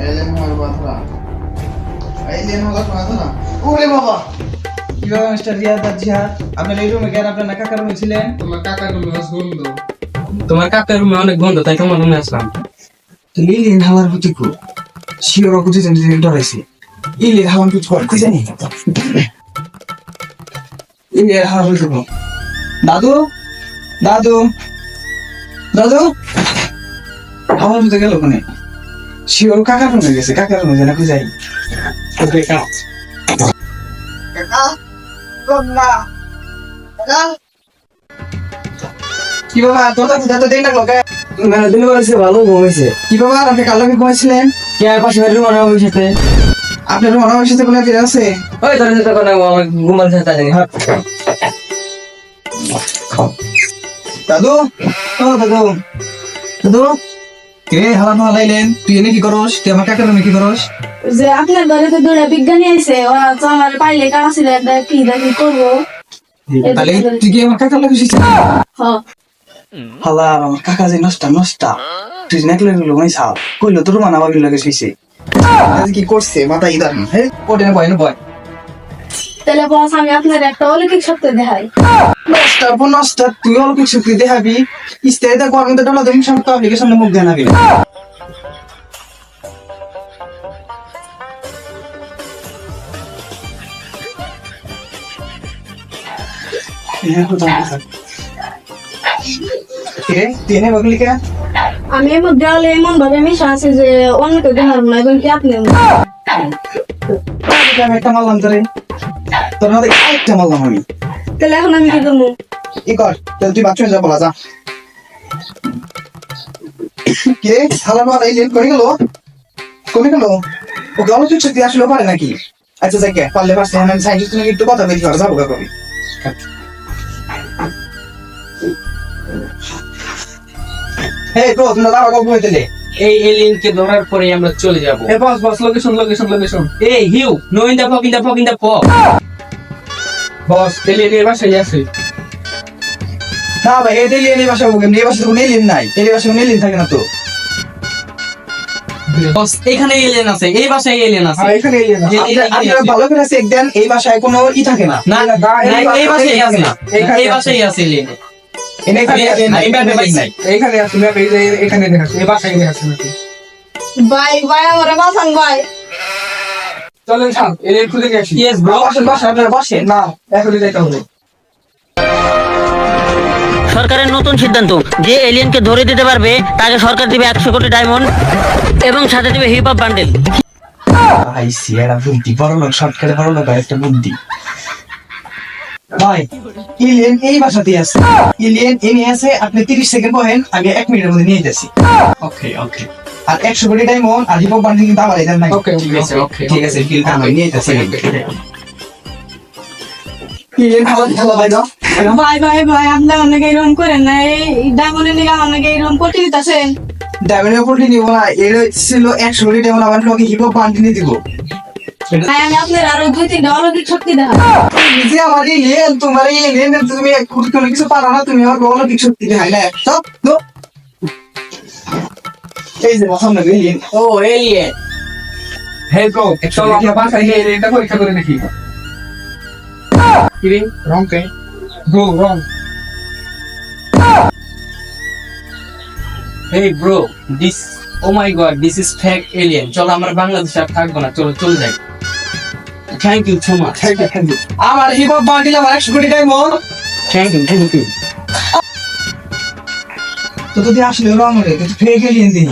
এলেন হওয়ার কথা। এলেন হওয়ার কথা না? ওরে বাবা! কীভাবে মিস্টার রিয়াদ আপনার এই রুমে কেন আপনার কাকার রুমে ছিলেন? তোমার কাকার রুমে বন্ধ। তোমার কাকার রুমে অনেক বন্ধ তাই তোমার রুমে আসলাম। লিলিন হাওয়ার প্রতি কো। শিওর কিছু জানি ডরাইছে ইলির হাওয়ার কিছু কর কই জানি ইলির হাওয়ার প্রতি কো। দাদু? দাদু? দাদু? হাওয়ার প্রতি গেল কোনে? শিওর কাকার রুমে গেছে কাকার রুমে জানা কই ওকে কি বাবা তোতা ফুটা তো দেন না লোকে মানে দিন বলেছে ভালো ঘুমাইছে কি বাবা আপনি কাল লোকে ঘুমাইছিলেন কে আর পাশে বাড়ির মনে হয় সাথে আপনার মনে হয় সাথে কোনো ফিরে আছে ওই তোর সাথে কথা ঘুমাল সাথে জানি দাদু ও দাদু দাদু কে হালা হালাইলেন তুই এনে কি করস? তুই আমার রুমে কি করস? যে আপনার ঘরে তো দুটা বিজ্ঞানী আছে ওরা তো আমার পাইলে কারা ছিল কি দেখি করব। তাহলে তুই কি আমার শিখছিস? হ। হালা আমার কাকা যে নষ্টা নষ্টা। তুই নেকলে গুলো মানে সাপ কইলো তোর মানা বাবির লাগে শুইছে কি করছে মাথা ইদার হে ওটে বয় না বয় তাহলে বস আমি আপনার একটা অলৌকিক সত্য দেখাই। নষ্টা তুই অল্প শক্তি দেখাবি? ইস্তে দা গরম দা ডলা তুমি সব সামনে মুখ দেখাবি তিনে বগলি কে? আমি এর মধ্যে হলে এমন ভাবে মিশা আছে যে অন্যকে দেখার না এবং কি আপনি? একটা মারলাম তোরে। তোর মধ্যে একটা মারলাম আমি। তাহলে এখন আমি কি করব? ই কর তাহলে তুই বাথরুমে যা বলা যা। কে? হালা মাল এই লেট করে গেল? কমে গেল? ও গেল তুই ছুটি আসলে পারে নাকি? আচ্ছা যাকে পারলে পারছে আমি সাইন্টিস্ট তুমি একটু কথা বেশি করা যাব কবি? হে ব্রো তোমরা দাঁড়া গল্প হইতেলে এই এলিয়েনকে ধরার পরে আমরা চলে যাব। এ boss boss location location location এই Hugh no in the fuck in the ফক ইন দা ফক বস এলিয়েন এর বাসায় আছে না ভাই এই দিলি এই বাসা বলবেন এই বাসা কোনো এলিয়েন নাই এই বাসা কোনো এলিয়েন থাকে না তো বস এখানে এলিয়েন আছে এই বাসায় এলিয়েন আছে এখানে এলিয়েন আছে। আপনারা- ভালো করে চেক দেন এই বাসায় কোনো ই থাকে না না না এই বাসায় আছে না এখানে এই আছে। বাসায় আছে এলিয়েন এখানে আছে এখানে দেখাচ্ছে এই বাসায় দেখাচ্ছে নাকি ভাই ভাই আমার বাসান ভাই চলেন এলিয়েন নিয়ে আসি। ইয়েস ব্রো বসেন বসেন। আপনারা বসেন। না এখনই যেতে হবে। সরকারের নতুন সিদ্ধান্ত। যে এলিয়েনকে ধরে দিতে পারবে তাকে সরকার দিবে একশো কোটি ডায়মন্ড এবং সাথে দিবে হিপ হপ বান্ডেল ভাই সিয়ারা বুদ্ধি বড় লোক শর্টকাটে বড় লোক একটা বুদ্ধি। ভাই ইলিয়েন এই আছে। ইলিয়েন এনে আছে আপনি তিরিশ সেকেন্ড বহেন আমি এক মিনিটের মধ্যে নিয়ে যাচ্ছি। ওকে ওকে আর একশো কোটি ডায়মন্ড আর হিপ হপ বান্ডিং কিন্তু আমার এদের নাই। ওকে ঠিক আছে? ওকে ঠিক আছে বিল আমি নিয়ে যাচ্ছি ইলিয়েন খাওয়া খাওয়া ভাই ভাই ভাই ভাই আপনি অনেকে এরকম করেন না এই ডায়মন্ডের নিকে অনেকে এরকম করতে দিতেছেন। ডায়মন্ডের উপর নিব না এর ছিল একশো কোটি ডায়মন্ড আমার লোকে হিপ বান্ডিং দিব। আমি আপনার আরও দুই তিনটা অলৌকিক শক্তি দেখাই নিজে আমার ইলিয়েন তোমার ইলিয়েন তুমি কোনো কিছু পারো না তুমি আমার বলো কিছু শক্তি দেখাই না। সব তো এই যে সামনে ইলিয়েন ও এলিয়েন হে ব্রো চলো আমরা বাসায় গিয়ে এলিয়েনটা পরীক্ষা করে দেখি রং? কে? রং এলিয়েন চলো আমরা বাংলাদেশে আর থাকব না। চলো চলে যাই। থ্যাংক ইউ সো মাচ আমার হিপ হপ বান্ডিল আমার একশো crore diamond thank you thank you তো যদি আসলে রং রে তো ফেক এলিয়েন দিই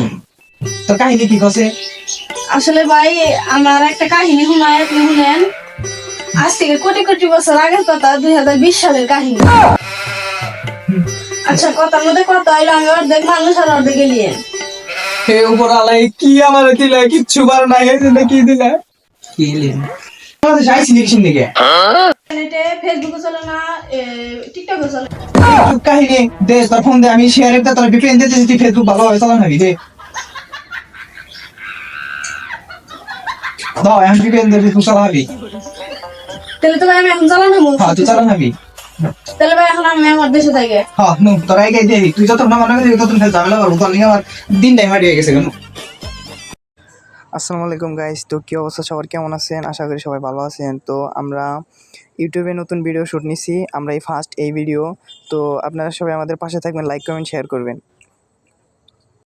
তো কাহিনী কি কসে আসলে ভাই আমার একটা কাহিনী শুনায় আপনি শুনেন? আজ থেকে কোটি কোটি বছর আগের কথা দুই হাজার বিশ সালের কাহিনী। আচ্ছা কথার মধ্যে কথা হইল আমি অর্ধেক মানুষ আর অর্ধেক এলিয়েন হে উপর আলাই কি আমার দিলা? কিচ্ছু বার নাই এই জন্য কি দিলা? এলিয়েন আমাদের যাই সিলেকশন দিকে ফেসবুকে চলে না? কাহিনী দে তোর ফোন দে আমি শেয়ার একটা তোর বিপিএন দিতে যদি ফেসবুক ভালো হয় চালান হবি দে। দাও এখন বিপিএন দিয়ে ফেসবুক চালা হবি তাহলে তো আমি এখন চালানো হ্যাঁ তুই চালান হবি তাহলে ভাই এখন আমি আমার দেশে থাকি। হ্যাঁ নু তোর আগে দিয়ে তুই যত না মনে করিস তত ঝামেলা করব তোর আমার দিন টাইম হারিয়ে গেছে কেন? আসসালামু আলাইকুম গাইস তো কী অবস্থা? সবার কেমন আছেন? আশা করি সবাই ভালো আছেন। তো আমরা ইউটিউবে নতুন ভিডিও শুট নিছি। আমরা এই ফার্স্ট এই ভিডিও তো আপনারা সবাই আমাদের পাশে থাকবেন লাইক কমেন্ট শেয়ার করবেন।